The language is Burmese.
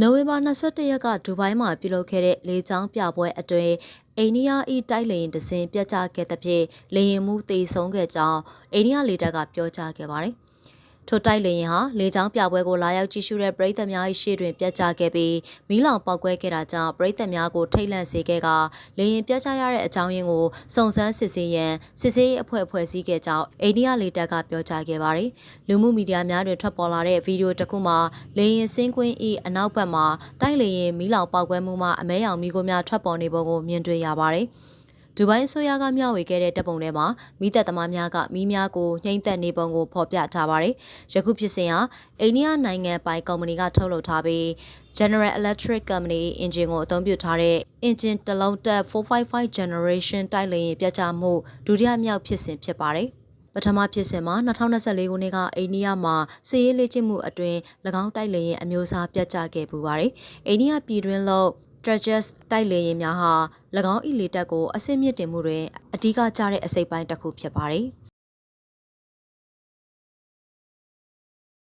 နိုဝင်ဘာ22ရက်ကဒူဘိုင်းမှာပြုလုပ်ခဲ့တဲ့လေကြောင်းပြပွဲအတွင်းအိန္ဒိယဤတိုက်လေရင်တစင်ပြတ်ကျခဲ့တဲ့ဖြင့်လေရင်မှုတေဆုံးခဲ့ကြောင်းအိန္ဒိယလေတပ်ကပြောကြားခဲ့ပါတယ်။ ထိုတိုက်လေရင်ဟာလေကြောင်းပြပွဲကိုလာရောက်ကြည့်ရှုတဲ့ပရိသတ်များ၏ရှေ့တွင်ပြတ်ကျခဲ့ပြီးမီးလောင်ပေါက်ကွဲခဲ့တာကြောင့်ပရိသတ်များကိုထိတ်လန့်စေခဲ့ကလေရင်ပြတ်ကျရတဲ့အကြောင်းရင်းကိုစုံစမ်းစစ်ဆေးရန်စစ်ဆေးရေးအဖွဲ့ဖွဲ့စည်းခဲ့ကြောင်းအိန္ဒိယလေတပ်ကပြောကြားခဲ့ပါတယ်။လူမှုမီဒီယာများတွင်ထွက်ပေါ်လာတဲ့ဗီဒီယိုတစ်ခုမှာလေရင်စင်းကွင်း၏အနောက်ဘက်မှာတိုက်လေရင်မီးလောင်ပေါက်ကွဲမှုမှအမဲရောင်မီးခိုးများထွက်ပေါ်နေပုံကိုမြင်တွေ့ရပါတယ်။ ဒူဘိုင်းဆိုရကမျှဝေခဲ့တဲ့တပ်ပုံထဲမှာမိသက်သမားများကမိများကိုနှိမ့်သက်နေပုံကိုဖော်ပြထားပါတယ်။ယခုဖြစ်စဉ်ဟာအိန္ဒိယနိုင်ငံပိုင်ကုမ္ပဏီကထုတ်လုပ်ထားပြီး General Electric Company engine ကိုအသုံးပြုထားတဲ့ engine တစ်လုံးတက်455 generation တိုက်လေယာဉ်ပြတ်ကျမှုဒုတိယမြောက်ဖြစ်စဉ်ဖြစ်ပါတယ်။ပထမဖြစ်စဉ်မှာ2024ခုနှစ်ကအိန္ဒိယမှာစစ်ရေးလေ့ကျင့်မှုအတွင်း၎င်းတိုက်လေယာဉ်အမျိုးအစားပြတ်ကျခဲ့ပူပါတယ်။အိန္ဒိယပြည်တွင်းလို့ Stratus တိုက်လေယာဉ်များဟာ၎င်း၏လေတပ်ကို အဆင့်မြင့်တင်မှုတွင် အဓိကကျတဲ့အစိပ်ပိုင်းတစ်ခုဖြစ်ပါတယ်။